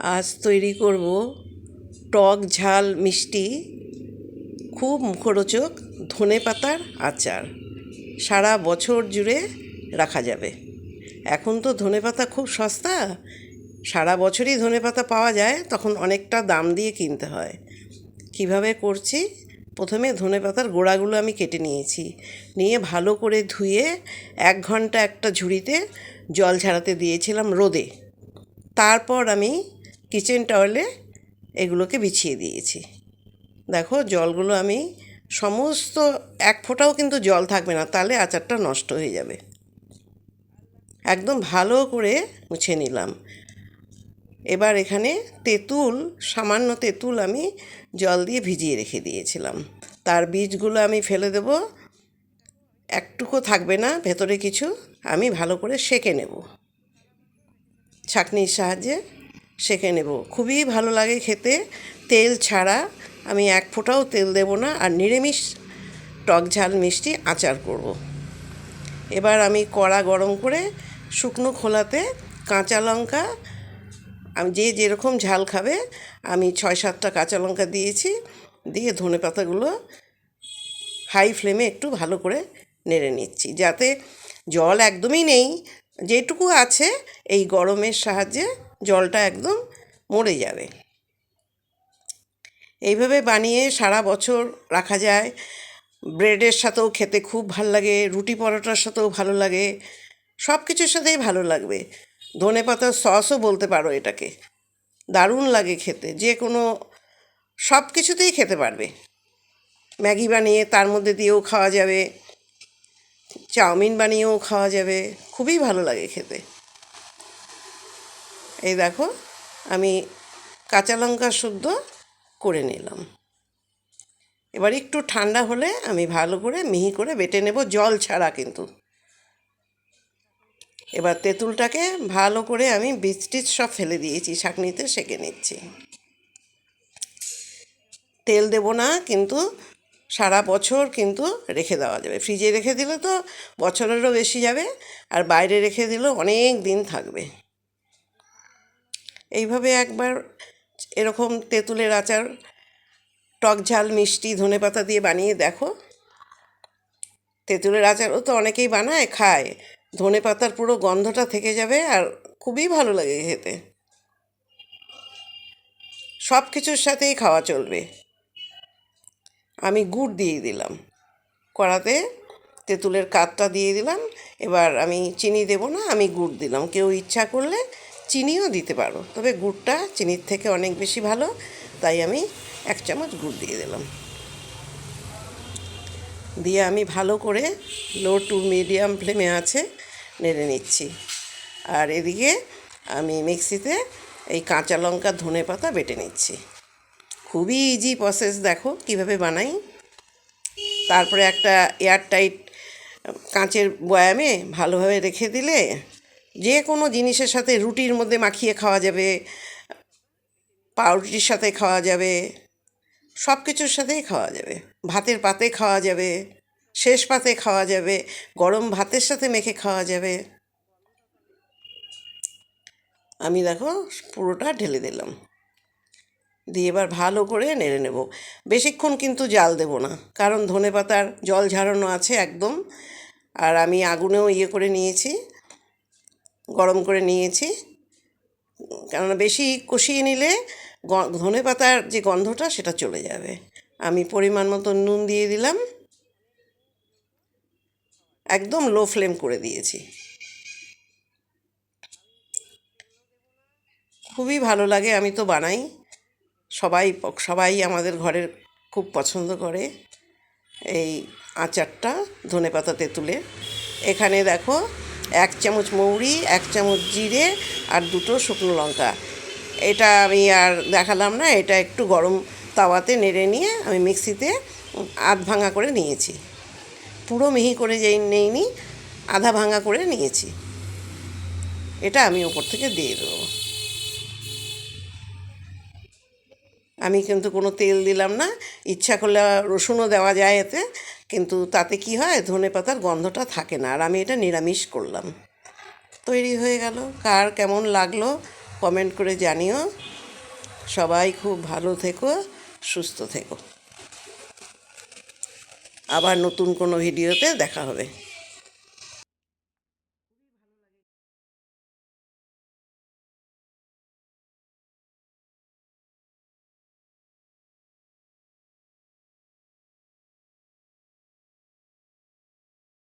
আজ তৈরি করব টক ঝাল মিষ্টি, খুব মুখরোচক ধনে পাতার আচার। সারা বছর জুড়ে রাখা যাবে। এখন তো ধনে পাতা খুব সস্তা। সারা বছরই ধনে পাতা পাওয়া যায়, তখন অনেকটা দাম দিয়ে কিনতে হয়। কীভাবে করছি? প্রথমে ধনে পাতার গোড়াগুলো আমি কেটে নিয়েছি। নিয়ে ভালো করে ধুয়ে এক ঘণ্টা একটা ঝুড়িতে জল ঝাড়াতে দিয়েছিলাম রোদে। তারপর আমি কিচেন টাওয়েলে এগুলোকে বিছিয়ে দিয়েছি। দেখো, জলগুলো আমি সমস্ত এক ফোঁটাও কিন্তু জল থাকবে না, তাহলে আচারটা নষ্ট হয়ে যাবে। একদম ভালো করে মুছে নিলাম। এবার এখানে তেঁতুল, সামান্য তেঁতুল আমি জল দিয়ে ভিজিয়ে রেখে দিয়েছিলাম। তার বীজগুলো আমি ফেলে দেব। একটুকু থাকবে না, ভেতরে কিছু, আমি ভালো করে সেঁকে নেব। ছাঁকনির সাহায্যে সেঁকে নেব। খুবই ভালো লাগে খেতে। তেল ছাড়া আমি এক ফোঁটাও তেল দেব না আর নিরামিষ টক ঝাল মিষ্টি আচার করব। এবার আমি কড়া গরম করে শুকনো খোলাতে কাঁচা লঙ্কা, আমি যে যেরকম ঝাল খাবে, আমি ছয় সাতটা কাঁচা লঙ্কা দিয়েছি, দিয়ে ধনে পাতাগুলো হাই ফ্লেমে একটু ভালো করে নেড়ে নিচ্ছি, যাতে জল একদমই নেই। যেটুকু আছে এই গরমের সাহায্যে জলটা একদম মরে যাবে। এইভাবে বানিয়ে সারা বছর রাখা যায়। ব্রেডের সাথেও খেতে খুব ভালো লাগে, রুটি পরোটার সাথেও ভালো লাগে, সব কিছুর সাথেই ভালো লাগবে। ধনে পাতার সসও বলতে পারো এটাকে। দারুণ লাগে খেতে, যে কোনো সব কিছুতেই খেতে পারবে। ম্যাগি বানিয়ে তার মধ্যে দিয়েও খাওয়া যাবে, চাউমিন বানিয়েও খাওয়া যাবে, খুবই ভালো লাগে খেতে। এই দেখো, আমি কাঁচা লঙ্কা শুদ্ধ করে নিলাম। এবার একটু ঠান্ডা হলে আমি ভালো করে মিহি করে বেটে নেব, জল ছাড়া কিন্তু। এবার তেঁতুলটাকে ভালো করে আমি বীজ টিজ সব ফেলে দিয়েছি, ছাঁকনিতে সেঁকে নিচ্ছি। তেল দেব না, কিন্তু সারা বছর কিন্তু রেখে দেওয়া যাবে। ফ্রিজে রেখে দিলে তো বছরেরও বেশি যাবে, আর বাইরে রেখে দিলেও অনেক দিন থাকবে। এইভাবে একবার এরকম তেঁতুলের আচার, টক ঝাল, মিষ্টি, ধনে পাতা দিয়ে বানিয়ে দেখো। তেঁতুলের আচারও তো অনেকেই বানায়, খায়। ধনে পাতার পুরো গন্ধটা থেকে যাবে আর খুবই ভালো লাগে খেতে। সব কিছুর সাথেই খাওয়া চলবে। আমি গুড় দিয়ে দিলাম। কড়াতে তেঁতুলের কাতটা দিয়ে দিলাম। এবার আমি চিনি দেব না, আমি গুড় দিলাম। কেউ ইচ্ছা করলে চিনিও দিতে পারো। তবে গুড়টা চিনির থেকে অনেক বেশি ভালো, তাই আমি এক চামচ গুড় দিয়ে দিলাম। দিয়ে আমি ভালো করে লো টু মিডিয়াম ফ্লেমে আছে, নেড়ে নিচ্ছি। আর এদিকে আমি মিক্সিতে এই কাঁচা লঙ্কা ধনে পাতা বেটে নিচ্ছি। খুবই ইজি প্রসেস দেখো কীভাবে বানাই। তারপরে একটা এয়ারটাইট কাঁচের বয়ামে ভালোভাবে রেখে দিলে যে কোনো জিনিসের সাথে রুটির মধ্যে মাখিয়ে খাওয়া যাবে, পাউরুটির সাথে খাওয়া যাবে সব কিছুর সাথেই খাওয়া যাবে। ভাতের পাতে খাওয়া যাবে, শেষ পাতে খাওয়া যাবে, গরম ভাতের সাথে মেখে খাওয়া যাবে। আমি দেখো পুরোটা ঢেলে দিলাম। দিয়ে এবার ভালো করে নেড়ে নেব। বেশিক্ষণ কিন্তু জাল দেব না, কারণ ধনে পাতার জল ঝাড়ানো আছে একদম। আর আমি আগুনেও ইয়ে করে নিয়েছি। গরম করে নিয়েছি। কেননা বেশি কষিয়ে নিলে ধনে পাতার যে গন্ধটা সেটা চলে যাবে। আমি পরিমাণ মতো নুন দিয়ে দিলাম। একদম লো ফ্লেম করে দিয়েছি। খুবই ভালো লাগে, আমি তো বানাই। সবাই সবাই আমাদের ঘরের খুব পছন্দ করে এই আচারটা ধনে পাতা তেঁতুলের। এখানে দেখো এক চামচ মৌরি, এক চামচ জিরে আর দুটো শুকনো লঙ্কা। এটা আমি আর দেখালাম না, এটা একটু গরম তাওয়াতে নেড়ে নিয়ে আমি মিক্সিতে আধ ভাঙা করে নিয়েছি। পুরো মিহি করে যেই নেইনি, আধা ভাঙা করে নিয়েছি। এটা আমি ওপর থেকে দিয়ে দেবো। আমি কিন্তু কোনো তেল দিলাম না, ইচ্ছা করলে রসুনও দেওয়া যায় এতে। কিন্তু তাতে কি হয়? ধনে পাতার গন্ধটা থাকে না। আর আমি এটা নিরামিষ করলাম। তৈরি হয়ে গেল। কার কেমন লাগল কমেন্ট করে জানিও। সবাই খুব ভালো থেকো, সুস্থ থেকো। আবার নতুন কোনো ভিডিওতে দেখা হবে।